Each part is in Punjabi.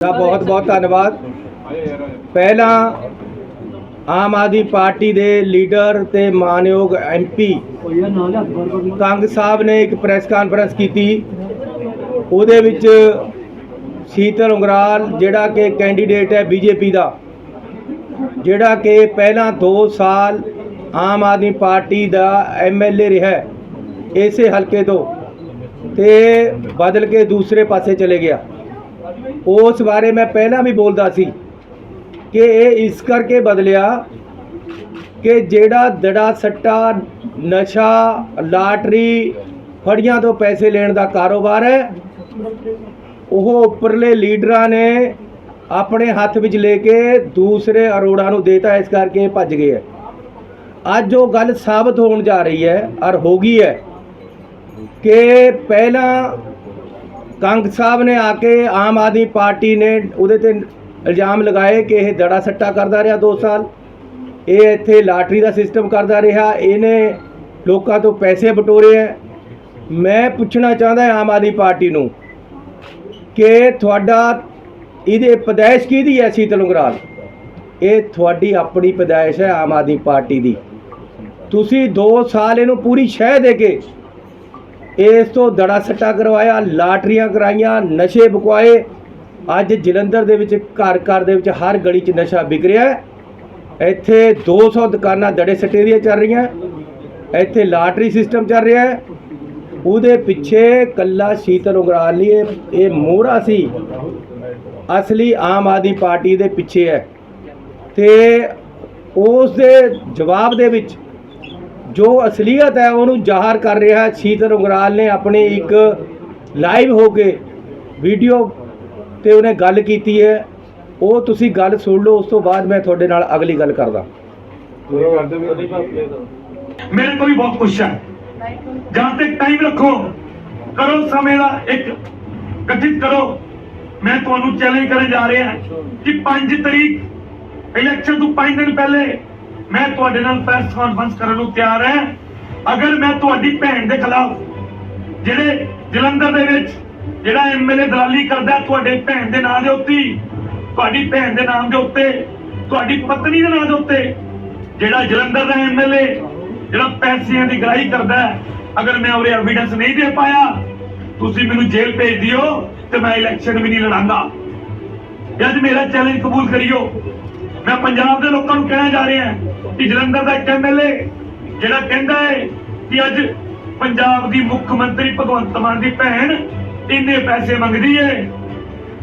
ਦਾ ਬਹੁਤ ਬਹੁਤ ਧੰਨਵਾਦ। ਪਹਿਲਾਂ ਆਮ ਆਦਮੀ ਪਾਰਟੀ ਦੇ ਲੀਡਰ ਤੇ ਮਾਨਯੋਗ ਐਮਪੀ ਕੰਗ ਸਾਹਿਬ ਨੇ ਇੱਕ ਪ੍ਰੈਸ ਕਾਨਫਰੰਸ ਕੀਤੀ। ਉਹਦੇ ਵਿੱਚ ਸ਼ੀਤਲ ਉਂਗਰਾਲ, ਜਿਹੜਾ ਕਿ ਕੈਂਡੀਡੇਟ ਹੈ ਬੀਜੇਪੀ ਦਾ, ਜਿਹੜਾ ਕਿ ਪਹਿਲਾਂ 2 ਸਾਲ ਆਮ ਆਦਮੀ ਪਾਰਟੀ ਦਾ ਐਮਐਲਏ ਰਿਹਾ ਇਸੇ ਹਲਕੇ ਤੋਂ ਤੇ ਬਦਲ ਕੇ ਦੂਸਰੇ ਪਾਸੇ ਚਲੇ ਗਿਆ। ਉਸ ਬਾਰੇ ਮੈਂ ਪਹਿਲਾਂ ਵੀ ਬੋਲਦਾ ਸੀ ਕਿ ਇਹ ਇਸ ਕਰਕੇ ਬਦਲਿਆ ਕਿ ਜਿਹੜਾ ਦੜਾ ਸੱਟਾ, ਨਸ਼ਾ, ਲਾਟਰੀ ਫੜੀਆਂ ਤੋਂ ਪੈਸੇ ਲੈਣ ਦਾ ਕਾਰੋਬਾਰ ਹੈ, ਉਹ ਉੱਪਰਲੇ ਲੀਡਰਾਂ ਨੇ ਆਪਣੇ ਹੱਥ ਵਿੱਚ ਲੈ ਕੇ ਦੂਸਰੇ ਅਰੋੜਾ ਨੂੰ ਦੇਤਾ, ਇਸ ਕਰਕੇ ਇਹ ਭੱਜ ਗਏ ਹੈ। ਅੱਜ ਉਹ ਗੱਲ ਸਾਬਤ ਹੋਣ ਜਾ ਰਹੀ ਹੈ, ਔਰ ਹੋ ਗਈ ਹੈ ਕਿ ਪਹਿਲਾਂ ਕੰਗ ਸਾਹਿਬ ਨੇ ਆ ਕੇ ਆਮ ਆਦਮੀ ਪਾਰਟੀ ਨੇ ਉਹਦੇ ਤੇ ਇਲਜ਼ਾਮ ਲਗਾਏ ਕਿ ਇਹ ਦੜਾ ਸੱਟਾ ਕਰਦਾ ਰਿਹਾ 2 ਸਾਲ। ਇਹ ਇੱਥੇ ਲਾਟਰੀ ਦਾ ਸਿਸਟਮ ਕਰਦਾ ਰਿਹਾ। ਇਹਨੇ ਲੋਕਾਂ ਤੋਂ ਪੈਸੇ ਬਟੋਰੇ ਹੈ। ਮੈਂ ਪੁੱਛਣਾ ਚਾਹੁੰਦਾ ਆਮ ਆਦਮੀ ਪਾਰਟੀ ਨੂੰ ਕਿ ਤੁਹਾਡਾ ਇਹਦੇ ਪਦਾਇਸ਼ ਕਿਹਦੀ ਹੈ ਸੀ ਤਲੰਗਰਾਲ ਇਹ ਤੁਹਾਡੀ ਆਪਣੀ ਪਦਾਇਸ਼ ਹੈ ਆਮ ਆਦਮੀ ਪਾਰਟੀ ਦੀ। ਤੁਸੀਂ 2 ਸਾਲ ਇਹਨੂੰ ਪੂਰੀ ਸ਼ਹਿ ਦੇ ਕੇ ਇਸ ਤੋਂ ਦੜਾ ਸੱਟਾ ਕਰਵਾਇਆ, ਲਾਟਰੀਆਂ ਕਰਾਈਆਂ, ਨਸ਼ੇ ਬਕਵਾਏ ਅੱਜ ਜਲੰਧਰ ਦੇ ਵਿੱਚ ਘਰ ਘਰ ਦੇ ਵਿੱਚ ਹਰ ਗਲੀ 'ਚ ਨਸ਼ਾ ਵਿਕ ਰਿਹਾ ਹੈ। ਇੱਥੇ 200 ਦੁਕਾਨਾਂ ਦੜੇ ਸੱਟੇ ਦੀਆਂ ਚੱਲ ਰਹੀਆਂ। ਇੱਥੇ ਲਾਟਰੀ ਸਿਸਟਮ ਚੱਲ ਰਿਹਾ ਹੈ। ਉਹਦੇ ਪਿੱਛੇ ਕੱਲਾ ਸ਼ੀਤਲ ਉਗਰਾਲ ਲਈ ਇਹ ਇਹ ਮੋਹਰਾ ਸੀ। ਅਸਲੀ ਆਮ ਆਦਮੀ ਪਾਰਟੀ ਦੇ ਪਿੱਛੇ ਹੈ। ਤੇ ਉਸ ਦੇ ਜਵਾਬ ਦੇ ਵਿੱਚ ਜੋ ਅਸਲੀਅਤ ਹੈ ਉਹਨੂੰ ਜ਼ਾਹਰ ਕਰ ਰਿਹਾ ਹੈ। ਸ਼ੀਤਲ ਉਗਰਾਲ ਨੇ ਆਪਣੀ ਇੱਕ ਲਾਈਵ ਹੋ ਕੇ ਵੀਡੀਓ ਤੇ ਉਹਨੇ ਗੱਲ ਕੀਤੀ ਹੈ। ਉਹ ਤੁਸੀਂ ਗੱਲ ਸੁਣ ਲਓ ਉਸ ਤੋਂ ਬਾਅਦ ਮੈਂ ਤੁਹਾਡੇ ਨਾਲ ਅਗਲੀ ਗੱਲ ਕਰਦਾ। ਮੇਰੇ ਕੋਲ ਵੀ ਬਹੁਤ ਕੁਛ ਹੈ। ਜਹਾਂ ਤੱਕ ਟਾਈਮ ਰੱਖੋ ਕਰੋ ਸਮੇਂ ਦਾ ਇੱਕ ਗਠਿਤ ਕਰੋ। ਮੈਂ ਤੁਹਾਨੂੰ ਚੈਲੰਜ ਕਰਨ ਜਾ ਰਿਹਾ ਕਿ 5 ਤਰੀਕ ਇਲੈਕਸ਼ਨ ਤੋਂ 5 ਦਿਨ ਪਹਿਲੇ ਮੈਂ ਤੁਹਾਡੇ ਨਾਲ ਪ੍ਰੈਸ ਕਾਨਫਰੰਸ ਕਰਨ ਨੂੰ ਤਿਆਰ ਹਾਂ। ਅਗਰ ਮੈਂ ਤੁਹਾਡੀ ਭੈਣ ਦੇ ਖਿਲਾਫ ਜਿਹੜੇ ਜਲੰਧਰ ਦੇ ਵਿੱਚ ਜਿਹੜਾ ਐਮਐਲਏ ਦਲਾਲੀ ਕਰਦਾ ਤੁਹਾਡੇ ਭੈਣ ਦੇ ਨਾਂ ਦੇ ਉੱਤੇ, ਤੁਹਾਡੀ ਭੈਣ ਦੇ ਨਾਮ ਦੇ ਉੱਤੇ, ਤੁਹਾਡੀ ਪਤਨੀ ਦੇ ਨਾਂ ਦੇ ਉੱਤੇ ਜਿਹੜਾ ਜਲੰਧਰ ਦਾ ਐਮਐਲਏ ਜਿਹੜਾ ਪੈਸਿਆਂ ਦੀ ਗ੍ਰਾਹੀ ਕਰਦਾ ਅਗਰ ਮੈਂ ਉਹਦੇ ਐਵੀਡੈਂਸ ਨਹੀਂ ਦੇ ਪਾਇਆ, ਤੁਸੀਂ ਮੈਨੂੰ ਜੇਲ੍ਹ ਭੇਜ ਦਿਓ ਤੇ ਮੈਂ ਇਲੈਕਸ਼ਨ ਵੀ ਨਹੀਂ ਲੜਾਂਗਾ। ਅੱਜ ਮੇਰਾ ਚੈਲੰਜ ਕਬੂਲ ਕਰਿਓ। ਮੈਂ ਪੰਜਾਬ ਦੇ ਲੋਕਾਂ ਨੂੰ ਕਹਿਣਾ ਜਾ ਰਿਹਾ ਕਿ ਜਲੰਧਰ ਦਾ ਇੱਕ ਐਮਐਲਏ ਜਿਹੜਾ ਕਹਿੰਦਾ ਹੈ ਕਿ ਅੱਜ ਪੰਜਾਬ ਦੀ ਮੁੱਖ ਮੰਤਰੀ ਭਗਵੰਤ ਮਾਨ ਦੀ ਭੈਣ ਇੰਨੇ ਪੈਸੇ ਮੰਗਦੀ ਹੈ।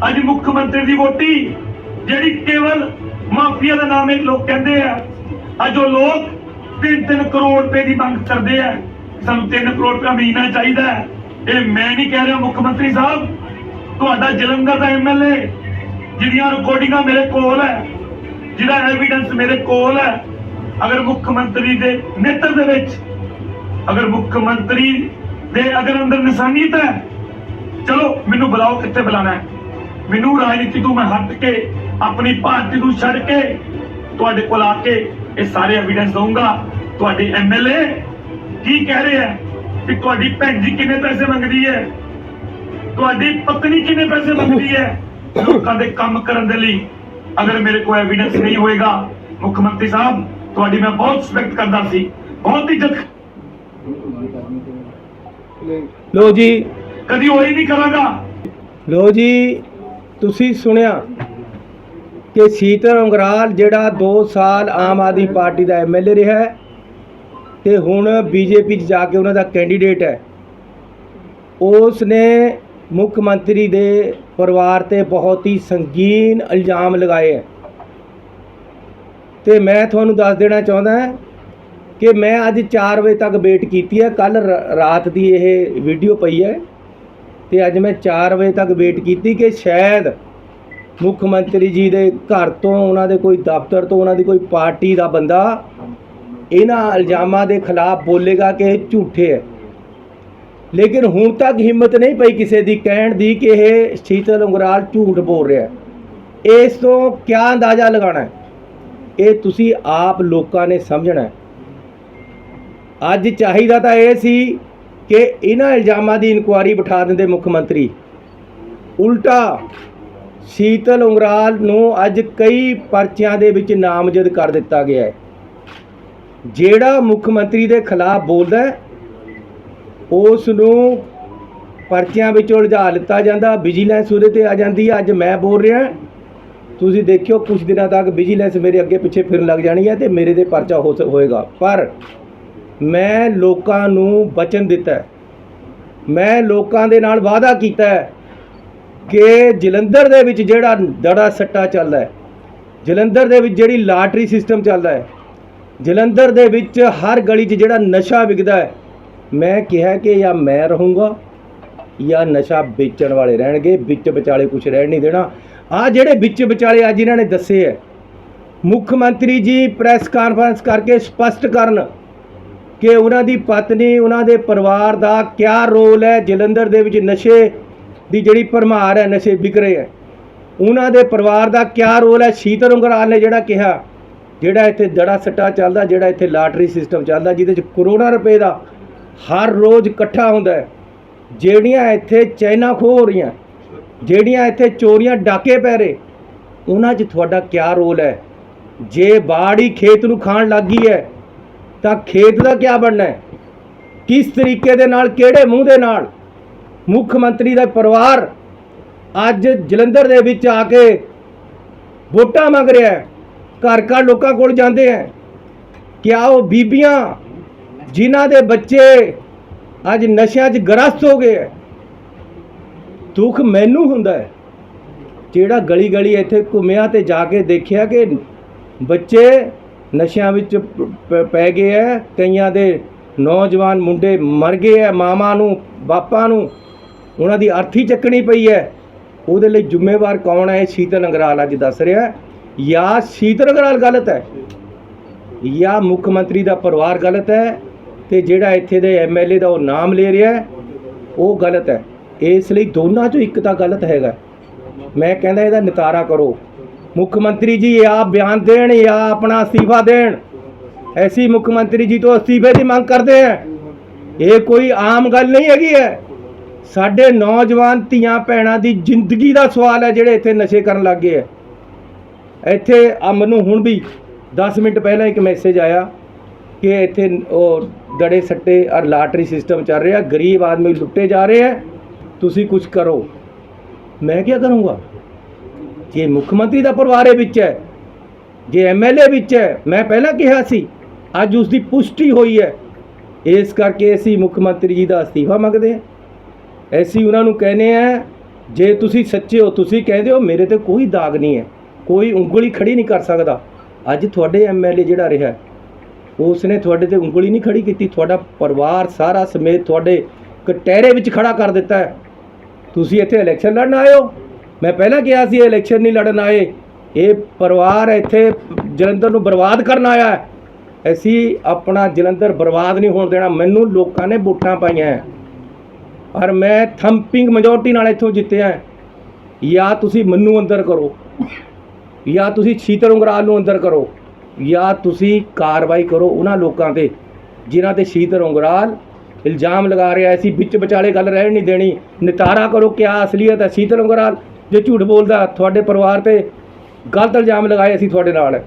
ਅੱਜ ਮੁੱਖ ਮੰਤਰੀ ਦੀ ਵੋਟੀ, ਜਿਹੜੀ ਕੇਵਲ ਮਾਫੀਆ ਦਾ ਨਾਮ ਇੱਕ ਲੋਕ ਕਹਿੰਦੇ ਆ। ਅੱਜ ਉਹ ਲੋਕ 3-3 ਕਰੋੜ ਰੁਪਏ ਦੀ ਮੰਗ ਕਰਦੇ ਆ। ਸਾਨੂੰ 3 ਕਰੋੜ ਰੁਪਏ ਮਹੀਨਾ ਚਾਹੀਦਾ ਹੈ। ਇਹ ਮੈਂ ਨਹੀਂ ਕਹਿ ਰਿਹਾ ਮੁੱਖ ਮੰਤਰੀ ਸਾਹਿਬ, ਤੁਹਾਡਾ ਜਲੰਧਰ ਦਾ ਐਮਐਲਏ ਜਿਹਦੀਆਂ ਰਿਕਾਰਡਿੰਗਾਂ ਮੇਰੇ ਕੋਲ ਹੈ, ਜਿਹਦਾ ਐਵੀਡੈਂਸ ਮੇਰੇ ਕੋਲ ਹੈ, ਅਗਰ ਮੁੱਖ ਮੰਤਰੀ ਦੇ ਨੇਤਰ ਦੇ ਵਿੱਚ, ਅਗਰ ਮੁੱਖ ਮੰਤਰੀ ਦੇ ਅਗਰ ਅੰਦਰ ਨਿਸ਼ਾਨੀਤ ਹੈ, ਚਲੋ ਮੈਨੂੰ ਬੁਲਾਓ ਕਿੱਥੇ ਬੁਲਾਣਾ ਹੈ। ਮੈਨੂੰ ਰਾਜਨੀਤੀ ਤੋਂ ਮੈਂ ਹਟ ਕੇ, ਆਪਣੀ ਪਾਰਟੀ ਨੂੰ ਛੱਡ ਕੇ, ਤੁਹਾਡੇ ਕੋਲ ਆ ਕੇ ਇਹ ਸਾਰੇ ਐਵੀਡੈਂਸ ਦਊਂਗਾ। ਤੁਹਾਡੇ ਐਮਐਲਏ ਕੀ ਕਹਿ ਰਹੇ ਹੈ ਕਿ ਤੁਹਾਡੀ ਭੈਣ ਜੀ ਕਿੰਨੇ ਪੈਸੇ ਮੰਗਦੀ ਹੈ? ਤੁਹਾਡੀ ਪਤਨੀ ਕਿੰਨੇ ਪੈਸੇ ਮੰਗਦੀ ਹੈ? ਲੋਕਾਂ ਦੇ ਕੰਮ ਕਰਨ ਦੇ ਲਈ ਅਗਰ ਮੇਰੇ ਕੋਲ ਐਵੀਡੈਂਸ ਨਹੀਂ ਹੋਏਗਾ ਮੁੱਖ ਮੰਤਰੀ ਸਾਹਿਬ ਤੁਹਾਡੀ ਮੈਂ ਬਹੁਤ ਰਿਸਪੈਕਟ ਕਰਦਾ ਸੀ ਬਹੁਤ ਇੱਜ਼ਤ ਲੋ ਜੀ। ਕਦੀ ਹੋਈ ਨਹੀਂ ਕਰਾਂਗਾ। ਲੋ ਜੀ ਤੁਸੀਂ ਸੁਣਿਆ ਕਿ ਸ਼ੀਤਲ ਉਂਗਰਾਲ ਜਿਹੜਾ 2 ਸਾਲ ਆਮ ਆਦਮੀ ਪਾਰਟੀ ਦਾ ਐਮਐਲਏ ਰਿਹਾ ਹੈ ਤੇ ਹੁਣ ਬੀਜੇਪੀ 'ਚ ਜਾ ਕੇ ਉਹਨਾਂ ਦਾ ਕੈਂਡੀਡੇਟ ਹੈ। ਉਸ ਨੇ ਮੁੱਖ ਮੰਤਰੀ ਦੇ ਪਰਿਵਾਰ ਤੇ ਬਹੁਤ ਹੀ ਸੰਗੀਨ ਇਲਜ਼ਾਮ ਲਗਾਏ ਹੈ। ਤੇ ਮੈਂ ਤੁਹਾਨੂੰ ਦੱਸ ਦੇਣਾ ਚਾਹੁੰਦਾ ਹਾਂ ਕਿ ਮੈਂ ਅੱਜ 4 ਵਜੇ ਤੱਕ ਵੇਟ ਕੀਤੀ ਹੈ। ਕੱਲ ਰਾਤ ਦੀ ਇਹ ਵੀਡੀਓ ਪਈ ਹੈ ਤੇ ਅੱਜ ਮੈਂ 4 ਵਜੇ ਤੱਕ ਵੇਟ ਕੀਤੀ ਕਿ ਸ਼ਾਇਦ ਮੁੱਖ ਮੰਤਰੀ ਜੀ ਦੇ ਘਰ ਤੋਂ ਉਹਨਾਂ ਦੇ ਕੋਈ ਦਫ਼ਤਰ ਤੋਂ ਉਹਨਾਂ ਦੀ ਕੋਈ ਪਾਰਟੀ ਦਾ ਬੰਦਾ ਇਹਨਾਂ ਇਲਜ਼ਾਮਾਂ ਦੇ ਖਿਲਾਫ ਬੋਲੇਗਾ ਕਿ ਇਹ ਝੂਠੇ ਹੈ। ਲੇਕਿਨ ਹੁਣ ਤੱਕ ਹਿੰਮਤ ਨਹੀਂ ਪਈ ਕਿਸੇ ਦੀ ਕਹਿਣ ਦੀ ਕਿ ਇਹ ਸ਼ੀਤਲ ਉਂਗਰਾਲ ਝੂਠ ਬੋਲ ਰਿਹਾ ਇਸ ਤੋਂ ਕਿਆ ਅੰਦਾਜ਼ਾ ਲਗਾਉਣਾ ਹੈ? ਇਹ ਤੁਸੀਂ ਆਪ ਲੋਕਾਂ ਨੇ ਸਮਝਣਾ ਹੈ। ਅੱਜ ਚਾਹੀਦਾ ਤਾਂ ਇਹ ਸੀ ਕਿ ਇਹਨਾਂ ਇਲਜ਼ਾਮਾਂ ਦੀ ਇਨਕੁਆਰੀ ਬਿਠਾ ਦਿੰਦੇ ਮੁੱਖ ਮੰਤਰੀ। ਉਲਟਾ ਸ਼ੀਤਲ ਉਂਗਰਾਲ ਨੂੰ ਅੱਜ ਕਈ ਪਰਚਿਆਂ ਦੇ ਵਿੱਚ ਨਾਮਜ਼ਦ ਕਰ ਦਿੱਤਾ ਗਿਆ ਹੈ। ਜਿਹੜਾ ਮੁੱਖ ਮੰਤਰੀ ਦੇ ਖਿਲਾਫ ਬੋਲਦਾ ਹੈ ਉਸ ਨੂੰ ਪਰਚਿਆਂ ਵਿੱਚ ਉਲਝਾ ਲਿੱਤਾ ਜਾਂਦਾ ਵਿਜੀਲੈਂਸ ਉਹਦੇ ਤੇ ਆ ਜਾਂਦੀ ਹੈ ਅੱਜ ਮੈਂ ਬੋਲ ਰਿਹਾ, ਤੁਸੀਂ ਦੇਖਿਓ ਕੁਝ ਦਿਨਾਂ ਤੱਕ ਵਿਜੀਲੈਂਸ ਮੇਰੇ ਅੱਗੇ ਪਿੱਛੇ ਫਿਰਨ ਲੱਗ ਜਾਣੀ ਹੈ ਤੇ ਮੇਰੇ ਤੇ ਪਰਚਾ ਹੋ ਸ- ਹੋਏਗਾ। ਪਰ ਮੈਂ ਲੋਕਾਂ ਨੂੰ ਬਚਨ ਦਿੱਤਾ ਮੈਂ ਲੋਕਾਂ ਦੇ ਨਾਲ ਵਾਅਦਾ ਕੀਤਾ ਕਿ ਜਲੰਧਰ ਦੇ ਵਿੱਚ ਜਿਹੜਾ ਦੜਾ ਸੱਟਾ ਚੱਲਦਾ ਹੈ, ਜਲੰਧਰ ਦੇ ਵਿੱਚ ਜਿਹੜੀ ਲਾਟਰੀ ਸਿਸਟਮ ਚੱਲਦਾ ਹੈ, ਜਲੰਧਰ ਦੇ ਵਿੱਚ ਹਰ ਗਲੀ 'ਚ ਜਿਹੜਾ ਨਸ਼ਾ ਵਿਕਦਾ ਹੈ ਮੈਂ ਕਿਹਾ ਕਿ ਜਾਂ ਮੈਂ ਰਹੂੰਗਾ ਜਾਂ ਨਸ਼ਾ ਵੇਚਣ ਵਾਲੇ ਰਹਿਣਗੇ, ਵਿੱਚ ਵਿਚਾਲੇ ਕੁਝ ਰਹਿਣ ਨਹੀਂ ਦੇਣਾ। ਆ ਜਿਹੜੇ ਵਿੱਚ ਵਿਚਾਲੇ ਅੱਜ ਇਹਨਾਂ ਨੇ ਦੱਸੇ ਹੈ ਮੁੱਖ ਮੰਤਰੀ ਜੀ ਪ੍ਰੈਸ ਕਾਨਫਰੰਸ ਕਰਕੇ ਸਪਸ਼ਟ ਕਰਨ ਕਿ ਉਹਨਾਂ ਦੀ ਪਤਨੀ, ਉਹਨਾਂ ਦੇ ਪਰਿਵਾਰ ਦਾ ਕਿਆ ਰੋਲ ਹੈ ਜਲੰਧਰ ਦੇ ਵਿੱਚ ਨਸ਼ੇ ਦੀ ਜਿਹੜੀ ਭਰਮਾਰ ਹੈ ਨਸ਼ੇ ਵਿਕ ਰਹੇ ਹੈ ਉਹਨਾਂ ਦੇ ਪਰਿਵਾਰ ਦਾ ਕਿਆ ਰੋਲ ਹੈ ਸ਼ੀਤਲ ਉਂਗਰਾਲ ਨੇ ਜਿਹੜਾ ਕਿਹਾ, ਜਿਹੜਾ ਇੱਥੇ ਦੜਾ ਸੱਟਾ ਚੱਲਦਾ, ਜਿਹੜਾ ਇੱਥੇ ਲਾਟਰੀ ਸਿਸਟਮ ਚੱਲਦਾ, ਜਿਹਦੇ ਚ ਕਰੋੜਾਂ ਰੁਪਏ ਦਾ ਹਰ ਰੋਜ਼ ਇਕੱਠਾ ਹੁੰਦਾ ਜਿਹੜੀਆਂ ਇੱਥੇ ਚਾਈਨਾ ਖੋਹ ਹੋ ਰਹੀਆਂ, ਜਿਹੜੀਆਂ ਇੱਥੇ ਚੋਰੀਆਂ ਡਾਕੇ ਪੈ ਰਹੇ, ਉਹਨਾਂ 'ਚ ਤੁਹਾਡਾ ਕਿਆ ਰੋਲ ਹੈ? ਜੇ ਬਾੜ ਹੀ ਖੇਤ ਨੂੰ ਖਾਣ ਲੱਗ ਗਈ ਹੈ, ਤਾਂ ਖੇਤ ਦਾ ਕਿਆ ਬਣਨਾ ਹੈ? ਕਿਸ ਤਰੀਕੇ ਦੇ ਨਾਲ, ਕਿਹੜੇ ਮੂੰਹ ਦੇ ਨਾਲ? ਮੁੱਖ ਮੰਤਰੀ ਦਾ ਪਰਿਵਾਰ ਅੱਜ ਜਲੰਧਰ ਦੇ ਵਿੱਚ ਆ ਕੇ ਵੋਟਾਂ ਮੰਗ ਰਿਹਾ ਹੈ। ਘਰ ਘਰ ਲੋਕਾਂ ਕੋਲ ਜਾਂਦੇ ਹੈ। ਕਿਆ ਉਹ ਬੀਬੀਆਂ ਜਿਨ੍ਹਾਂ ਦੇ ਬੱਚੇ ਅੱਜ ਨਸ਼ਿਆਂ 'ਚ ਗ੍ਰਸਤ ਹੋ ਗਏ ਹੈ। ਦੁੱਖ ਮੈਨੂੰ ਹੁੰਦਾ ਹੈ। ਜਿਹੜਾ ਗਲੀ ਗਲੀ ਇੱਥੇ ਘੁੰਮਿਆ ਤੇ ਜਾ ਕੇ ਦੇਖਿਆ ਕਿ ਬੱਚੇ ਨਸ਼ਿਆਂ ਵਿੱਚ ਪੈ ਗਏ ਹੈ। ਕਈਆਂ ਦੇ ਨੌਜਵਾਨ ਮੁੰਡੇ ਮਰ ਗਏ ਹੈ। ਮਾਵਾਂ ਨੂੰ, ਬਾਪਾਂ ਨੂੰ ਉਹਨਾਂ ਦੀ ਅਰਥੀ ਚੱਕਣੀ ਪਈ ਹੈ। ਉਹਦੇ ਲਈ ਜ਼ਿੰਮੇਵਾਰ ਕੌਣ ਹੈ? ਸ਼ੀਤਲ ਅੰਗਰਾਲ ਅੱਜ ਦੱਸ ਰਿਹਾ ਜਾਂ ਸ਼ੀਤਲ ਅੰਗਰਾਲ ਗਲਤ ਹੈ? ਜਾਂ ਮੁੱਖ ਮੰਤਰੀ ਦਾ ਪਰਿਵਾਰ ਗਲਤ ਹੈ? ਤੇ ਜਿਹੜਾ ਇੱਥੇ ਦੇ ਐਮਐਲਏ ਦਾ ਉਹ ਨਾਮ ਲੈ ਰਿਹਾ ਉਹ ਗਲਤ ਹੈ। ਇਸ ਲਈ ਦੋਨਾਂ ਚੋਂ ਇੱਕ ਤਾਂ ਗਲਤ ਹੈਗਾ। ਮੈਂ ਕਹਿੰਦਾ ਇਹਦਾ ਨਿਤਾਰਾ ਕਰੋ। ਮੁੱਖ ਮੰਤਰੀ ਜੀ ਜਾਂ ਬਿਆਨ ਦੇਣ ਜਾਂ ਆਪਣਾ ਅਸਤੀਫਾ ਦੇਣ। ਐਸੀ ਮੁੱਖ ਮੰਤਰੀ ਜੀ ਤੋਂ ਅਸਤੀਫੇ ਦੀ ਮੰਗ ਕਰਦੇ ਹੈ ਇਹ ਕੋਈ ਆਮ ਗੱਲ ਨਹੀਂ ਹੈਗੀ ਹੈ। ਸਾਡੇ ਨੌਜਵਾਨ ਧੀਆਂ ਭੈਣਾਂ ਦੀ ਜ਼ਿੰਦਗੀ ਦਾ ਸਵਾਲ ਹੈ ਜਿਹੜੇ ਇੱਥੇ ਨਸ਼ੇ ਕਰਨ ਲੱਗ ਗਏ ਹੈ। ਇੱਥੇ ਆ ਮੈਨੂੰ ਹੁਣ ਵੀ 10 ਮਿੰਟ ਪਹਿਲਾਂ ਇੱਕ ਮੈਸੇਜ ਆਇਆ। ਕਿ ਇੱਥੇ ਉਹ ਦੜੇ ਸੱਟੇ ਔਰ ਲਾਟਰੀ ਸਿਸਟਮ ਚੱਲ ਰਿਹਾ, ਗਰੀਬ ਆਦਮੀ ਲੁੱਟੇ ਜਾ ਰਹੇ ਹੈ। ਤੁਸੀਂ ਕੁਝ ਕਰੋ। ਮੈਂ ਕੀ ਕਰੂੰਗਾ? ਜੇ ਮੁੱਖ ਮੰਤਰੀ ਦਾ ਪਰਿਵਾਰ ਵਿੱਚ ਹੈ, ਜੇ ਐਮਐਲਏ ਵਿੱਚ ਹੈ, ਮੈਂ ਪਹਿਲਾਂ ਕਿਹਾ ਸੀ, ਅੱਜ ਉਸ ਦੀ ਪੁਸ਼ਟੀ ਹੋਈ ਹੈ। ਇਸ ਕਰਕੇ ਅਸੀਂ ਮੁੱਖ ਮੰਤਰੀ ਜੀ ਦਾ ਅਸਤੀਫਾ ਮੰਗਦੇ ਹਾਂ। ਅਸੀਂ ਉਹਨਾਂ ਨੂੰ ਕਹਿੰਦੇ ਆ ਜੇ ਤੁਸੀਂ ਸੱਚੇ ਹੋ, ਤੁਸੀਂ ਕਹਿੰਦੇ ਹੋ, ਮੇਰੇ ਤੇ ਕੋਈ ਦਾਗ ਨਹੀਂ ਹੈ। ਕੋਈ ਉਂਗਲੀ ਖੜੀ ਨਹੀਂ ਕਰ ਸਕਦਾ। ਅੱਜ ਤੁਹਾਡੇ ਐਮਐਲਏ ਜਿਹੜਾ ਰਿਹਾ ਉਸ ਨੇ ਤੁਹਾਡੇ ਤੇ ਉਂਗਲੀ ਨਹੀਂ ਖੜੀ ਕੀਤੀ, ਤੁਹਾਡਾ ਪਰਿਵਾਰ ਸਾਰਾ ਸਮੇਤ ਤੁਹਾਡੇ ਕਟਹਿਰੇ ਵਿੱਚ ਖੜਾ ਕਰ ਦਿੱਤਾ ਹੈ। ਤੁਸੀਂ ਇੱਥੇ ਇਲੈਕਸ਼ਨ ਲੜਨ ਆਏ ਹੋ? ਮੈਂ ਪਹਿਲਾਂ ਕਿਹਾ ਸੀ ਇਲੈਕਸ਼ਨ ਨਹੀਂ ਲੜਨ ਆਏ। ਇਹ ਪਰਿਵਾਰ ਇੱਥੇ ਜਲੰਧਰ ਨੂੰ ਬਰਬਾਦ ਕਰਨ ਆਇਆ ਹੈ। ਅਸੀਂ ਆਪਣਾ ਜਲੰਧਰ ਬਰਬਾਦ ਨਹੀਂ ਹੋਣ ਦੇਣਾ। ਮੈਨੂੰ ਲੋਕਾਂ ਨੇ ਵੋਟਾਂ ਪਾਈਆਂ ਹੈ। ਔਰ ਮੈਂ ਥੰਪਿੰਗ ਮੈਜੋਰਟੀ ਨਾਲ ਇੱਥੋਂ ਜਿੱਤਿਆ ਜਾਂ ਤੁਸੀਂ ਮੈਨੂੰ ਅੰਦਰ ਕਰੋ। ਜਾਂ ਤੁਸੀਂ ਸ਼ੀਤਲ ਉਂਗਰਾਲ ਨੂੰ ਅੰਦਰ ਕਰੋ। ਜਾਂ ਤੁਸੀਂ ਕਾਰਵਾਈ ਕਰੋ ਉਹਨਾਂ ਲੋਕਾਂ ਤੇ, ਜਿਨ੍ਹਾਂ ਤੇ ਸ਼ੀਤਲ ਉਂਗਰਾਲ ਇਲਜ਼ਾਮ ਲਗਾ ਰਿਹਾ ਸੀ, ਵਿੱਚ ਵਿਚਾਲੇ ਗੱਲ ਰਹਿਣ ਨਹੀਂ ਦੇਣੀ, ਨਿਤਾਰਾ ਕਰੋ ਕਿਆ ਅਸਲੀਅਤ ਹੈ ਸ਼ੀਤਲ ਉਂਗਰਾਲ ਜੇ ਝੂਠ ਬੋਲਦਾ, ਤੁਹਾਡੇ ਪਰਿਵਾਰ ਤੇ ਗਲਤ ਇਲਜ਼ਾਮ ਲਗਾਏ ਅਸੀਂ ਤੁਹਾਡੇ ਨਾਲ।